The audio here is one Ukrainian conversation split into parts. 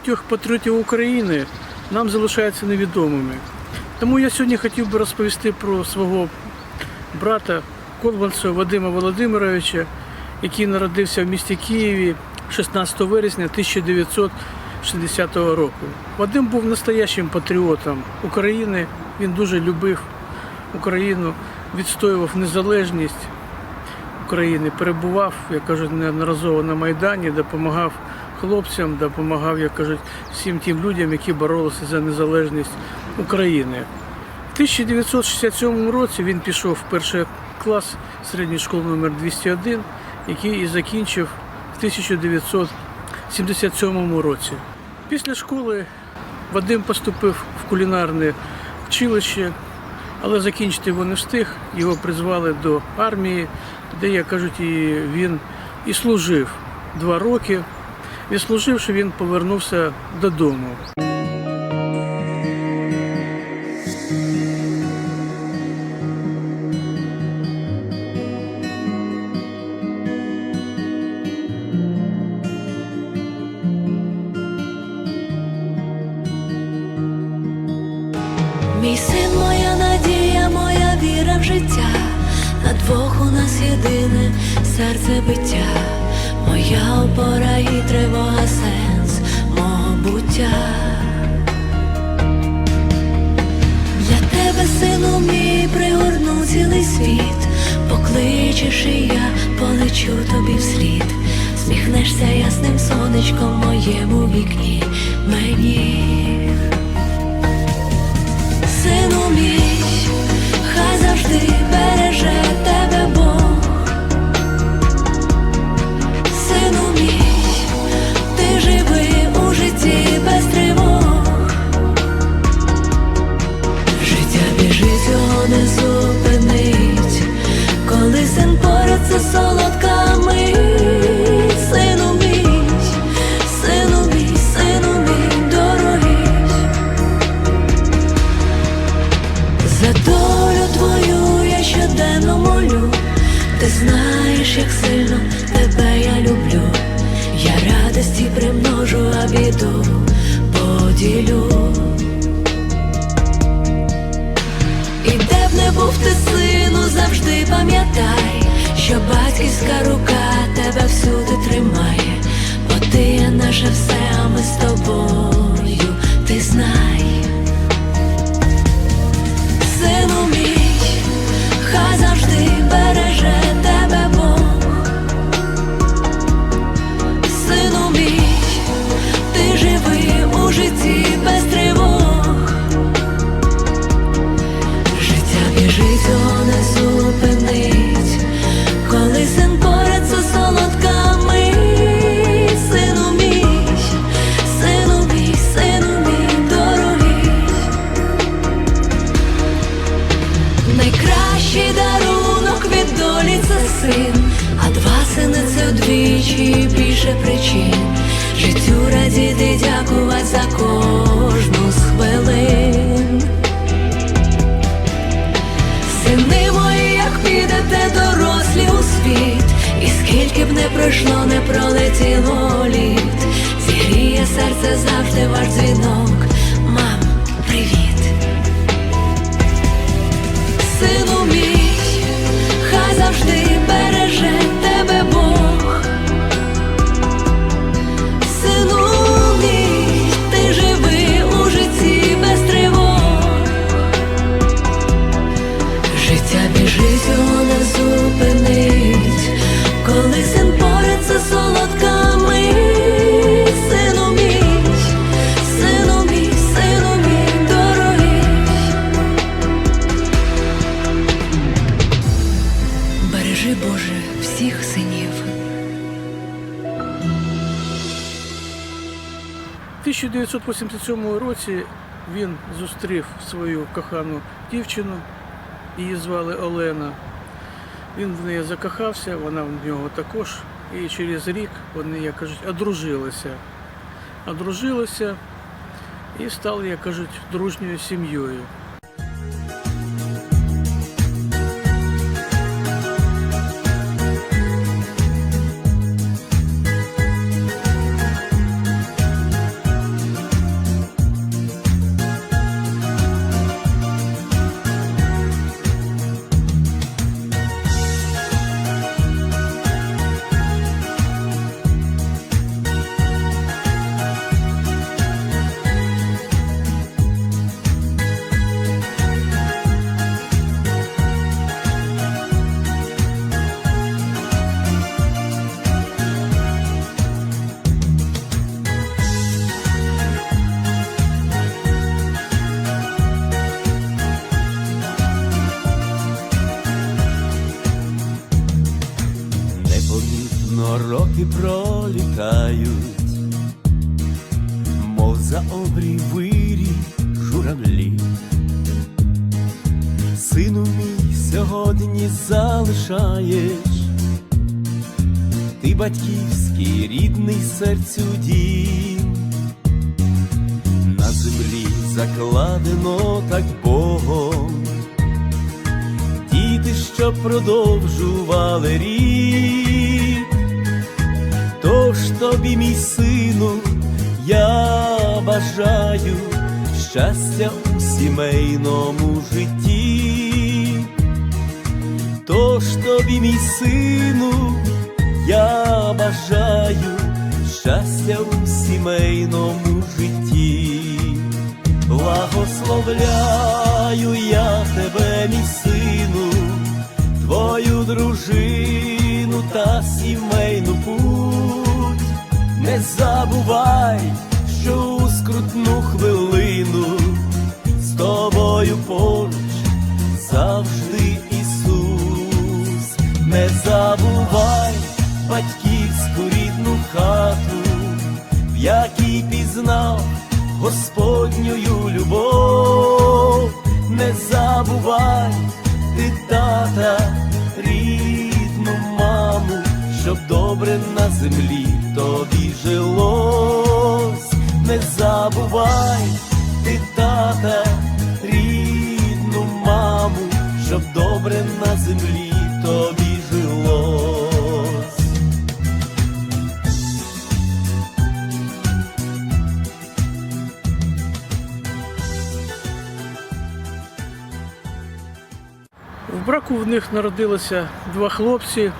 багатьох патріотів України нам залишаються невідомими. Тому я сьогодні хотів би розповісти про свого брата Колбанцева Вадима Володимировича, який народився в місті Києві 16 вересня 1960 року. Вадим був настоящим патріотом України. Він дуже любив Україну, відстоював незалежність України, перебував, як кажуть, неодноразово на Майдані, допомагав хлопцям, допомагав, як кажуть, всім тим людям, які боролися за незалежність України. В 1967 році він пішов в перший клас середньої школи номер 201, який і закінчив в 1977 році. Після школи Вадим поступив в кулінарне училище, але закінчити його не встиг. Його призвали до армії, де, як кажуть, він і служив два роки. Відслуживши, він повернувся додому. Мій син, моя надія, моя віра в життя, на двох у нас єдине серце биття, моя опора і тривога, сенс мого буття. Для тебе, сину мій, пригорну цілий світ, покличеш і я полечу тобі вслід, сміхнешся ясним сонечком моєму вікні мені. Сину мій, хай завжди ти знаєш, як сильно син мить. Сину мій, сину мій, сину мій, дорогий. Бережи, Боже, всіх синів. 1987 році він зустрів свою кохану дівчину, її звали Олена. Він в неї закохався, вона в нього також. І через рік вони, як кажуть, одружилися. Одружилися і стали, як кажуть, дружньою сім'єю. Батьківський рідний серцю дім, на землі закладено так Богом, діти, що продовжували рік, тож тобі, мій сину, я бажаю щастя у сімейному житті. Тож тобі, мій сину, я бажаю щастя у сімейному житті. Благословляю я тебе, мій сину, твою дружину та сімейну путь. Не забувай, що у скрутну хвилину з тобою поруч завжди Ісус. Не забувай батьківську рідну хату, в якій пізнав Господню любов. Не забувай ти тата, рідну маму, щоб добре на землі тобі жилось. Не забувай ти тата, рідну маму, щоб добре на землі тобі браку в них народилося два хлопці,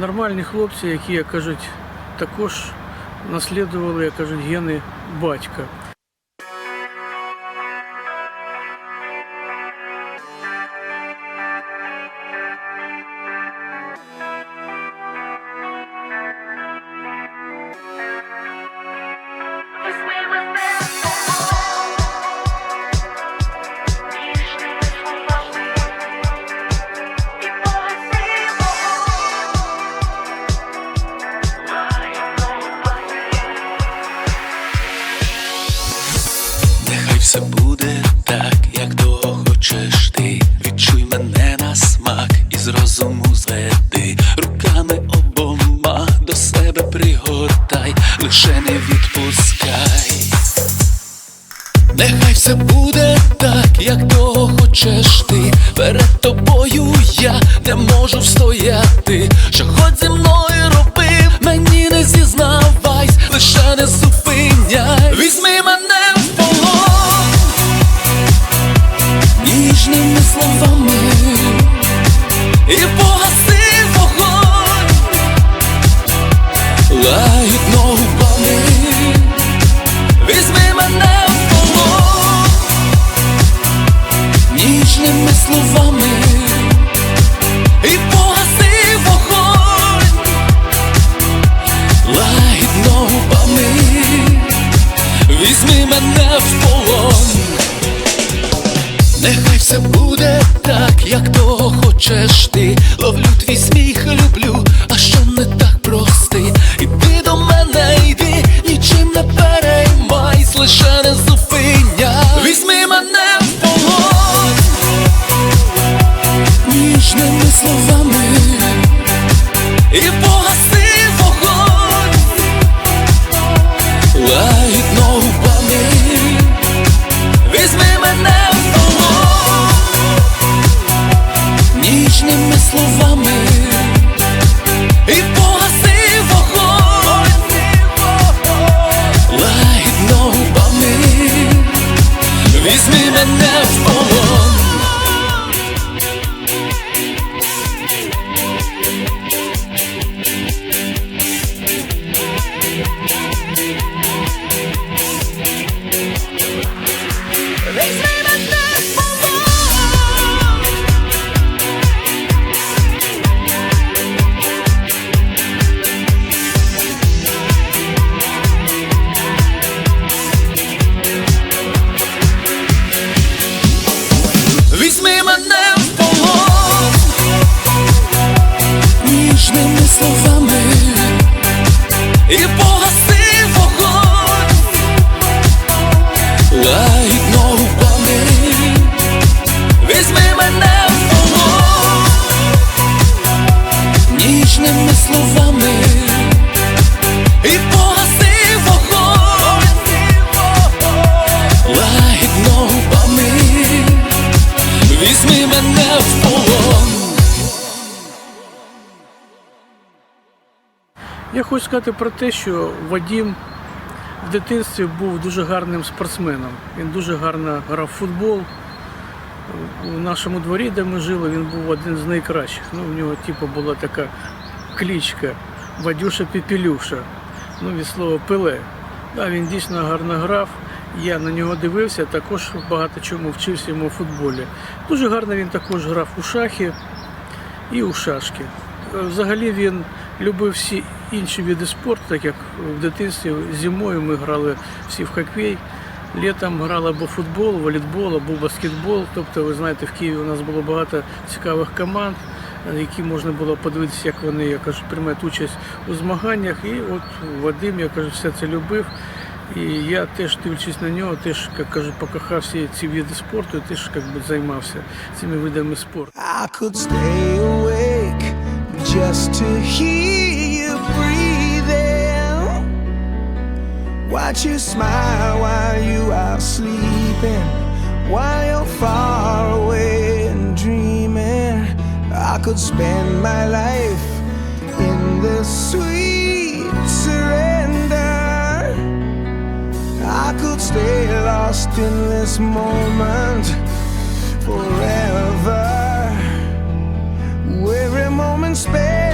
нормальні хлопці, які, як кажуть, також наслідували, як кажуть, гени батька. встояти. Що словами і по. Хочу сказати про те, що Вадім в дитинстві був дуже гарним спортсменом. Він дуже гарно грав в футбол. У нашому дворі, де ми жили, він був один з найкращих. Ну, у нього типу, була така кличка Вадюша Піпілюша. Ну, від слова пиле. Да, він дійсно гарно грав. Я на нього дивився, також багато чому вчився йому у футболі. Дуже гарно він також грав у шахи і у шашки. Е, Взагалі він любив всі інші види спорту, так як в дитинстві зимою ми грали всі в хокей, літом грали або футбол, волейбол, або баскетбол. Тобто, ви знаєте, в Києві у нас було багато цікавих команд, які можна було подивитися, як вони я кажу, приймають участь у змаганнях. І от Вадим, я кажу, все це любив. І я теж дивлячись на нього, теж як кажу, покохав всі ці види спорту, і теж як би, займався цими видами спорту. I could stay awake just to hear Watch you smile while you are sleeping, while you're far away and dreaming. I could spend my life in this sweet surrender. I could stay lost in this moment forever. Every moment spent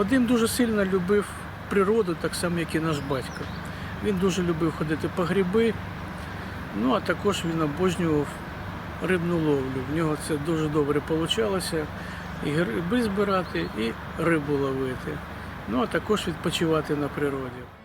Вадим дуже сильно любив природу, так само, як і наш батько. Він дуже любив ходити по гриби, ну а також він обожнював рибну ловлю. В нього це дуже добре вийшло. І гриби збирати, і рибу ловити. Ну а також відпочивати на природі.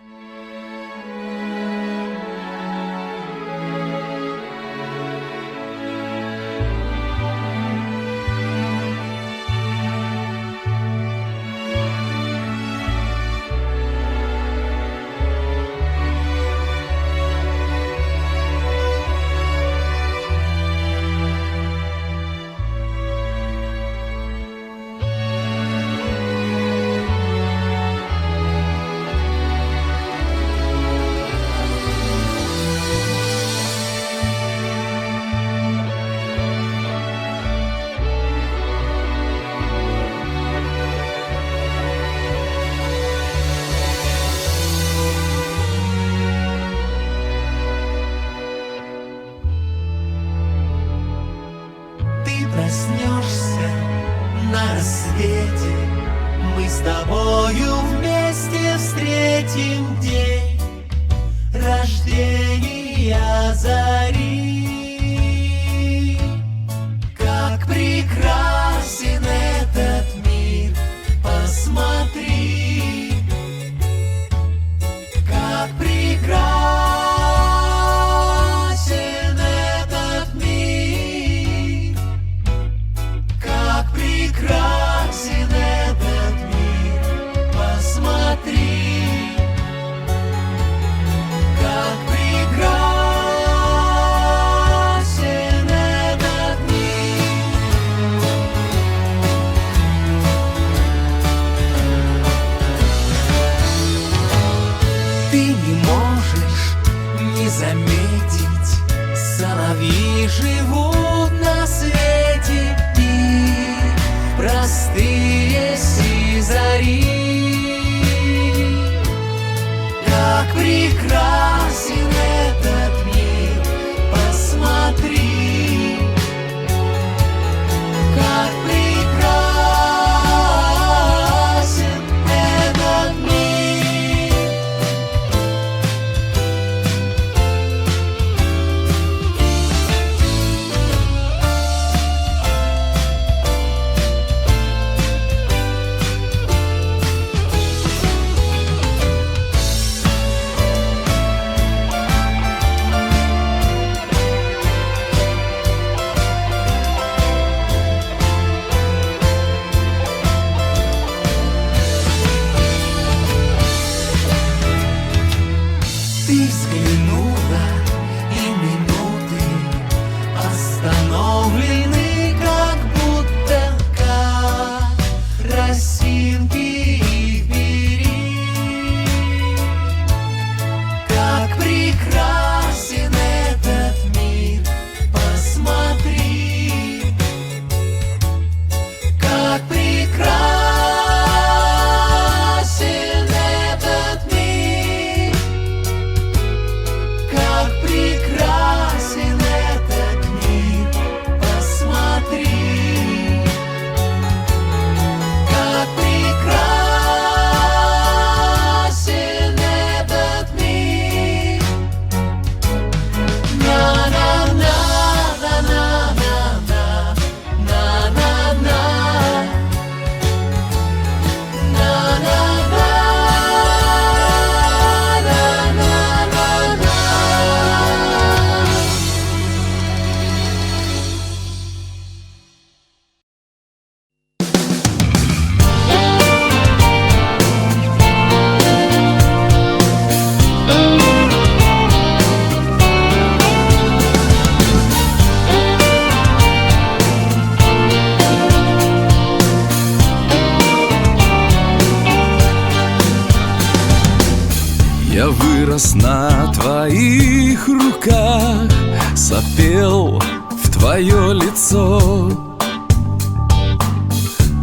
Я вырос на твоих руках, сопел в твое лицо.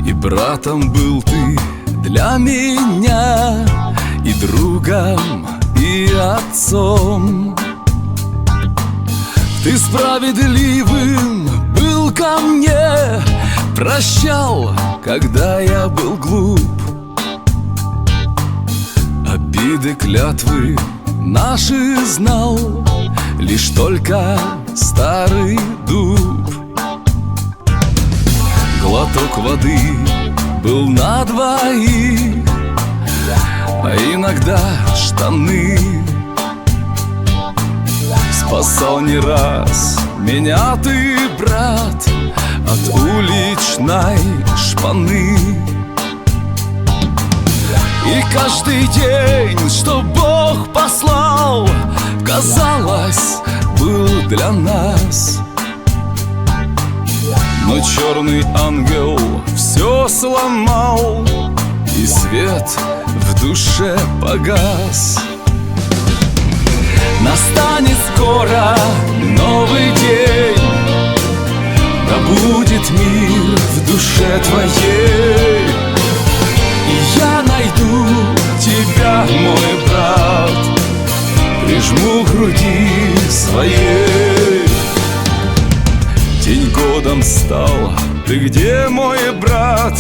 И братом был ты для меня, и другом, и отцом. Ты справедливым был ко мне, прощал, когда я был глуп. Виды клятвы наши знал Лишь только старый дуб. Глоток воды был на двоих А иногда штаны. Спасал не раз меня ты, брат От уличной шпаны и каждый день, что Бог послал, казалось, был для нас. Но черный ангел все сломал, и свет в душе погас. Настанет скоро новый день, да будет мир в душе твоей. И я найду тебя, мой брат Прижму к груди своей. День годом стал, ты где, мой брат?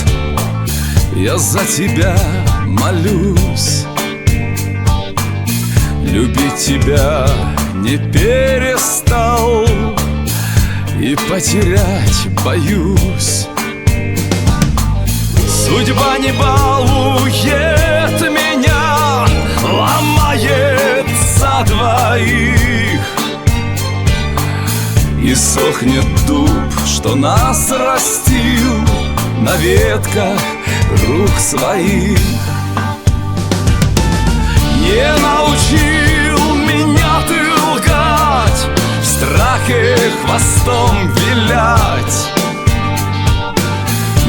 Я за тебя молюсь. Любить тебя не перестал. И потерять боюсь Судьба не балует меня, ломает за двоих. И сохнет дуб, что нас растил на ветках рук своих. Не научил меня ты лгать, в страхе хвостом вилять.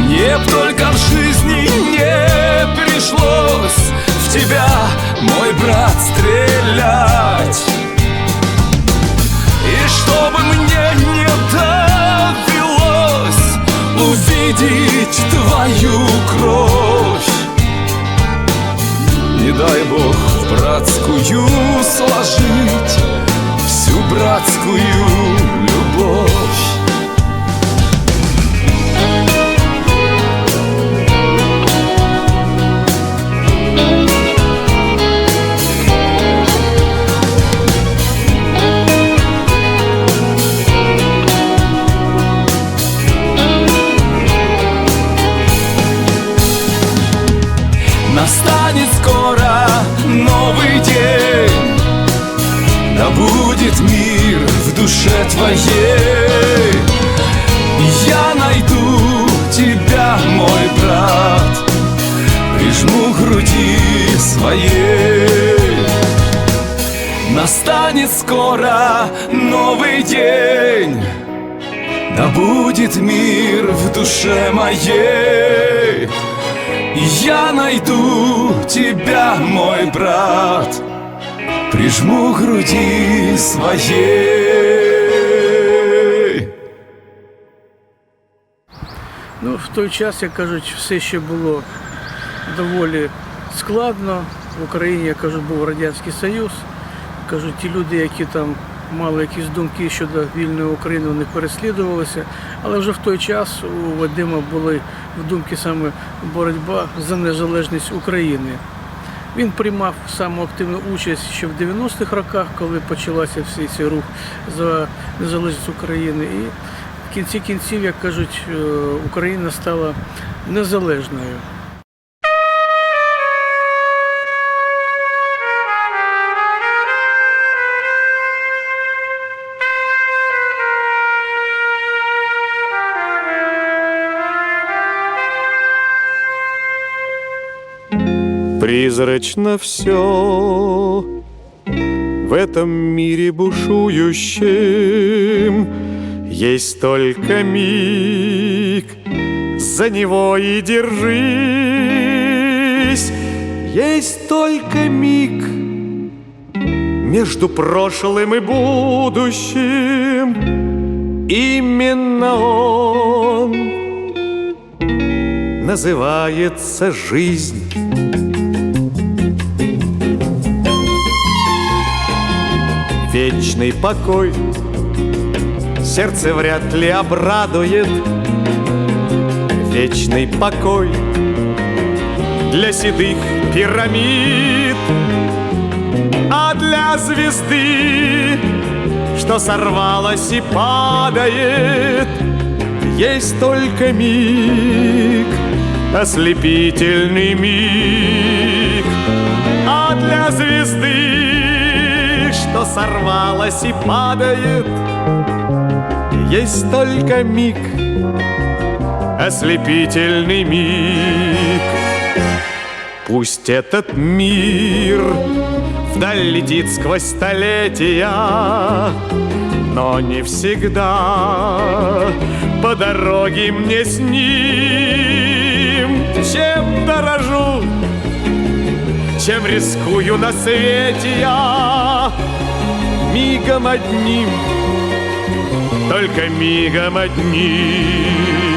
Мне б только в жизни не пришлось В тебя, мой брат, стрелять. И чтобы мне не довелось Увидеть твою кровь. Не дай Бог в братскую сложить Всю братскую любовь твоей. Я найду тебя, мой брат. Прижму груди своей. Настанет скоро новый день. Да будет мир в душе моей. Я найду тебя, мой брат. Прижму груди своей Ну, в той час, як кажуть, все ще було доволі складно. В Україні, як кажуть, був Радянський Союз. Кажуть, ті люди, які там мали якісь думки щодо вільної України, вони переслідувалися. Але вже в той час у Вадима були в думки саме боротьба за незалежність України. Він приймав саму активну участь ще в 90-х роках, коли почалася всі цей рух за незалежність України. І в кінці кінців, як кажуть, е, Україна стала незалежною. Призрачно все в этом мире бушующем Есть только миг, за него и держись. Есть только миг между прошлым и будущим. Именно он называется жизнь. Вечный покой Сердце вряд ли обрадует Вечный покой Для седых пирамид А для звезды, что сорвалась и падает, есть только миг, ослепительный миг. А для звезды, что сорвалась и падает, есть только миг, ослепительный миг. Пусть этот мир вдаль летит сквозь столетия, но не всегда по дороге мне с ним. Чем дорожу, чем рискую на свете я, мигом одним, только мигом одним.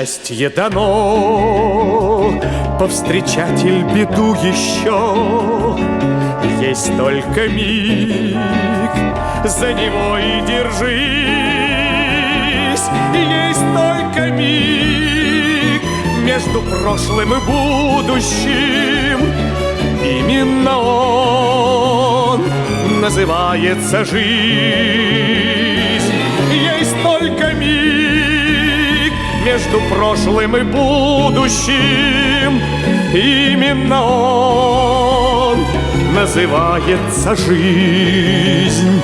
Счастье дано, повстречатель беду еще. Есть только миг, за него и держись. Есть только миг между прошлым и будущим. Именно он называется жизнь. Между прошлым и будущим. Именно он называется жизнь.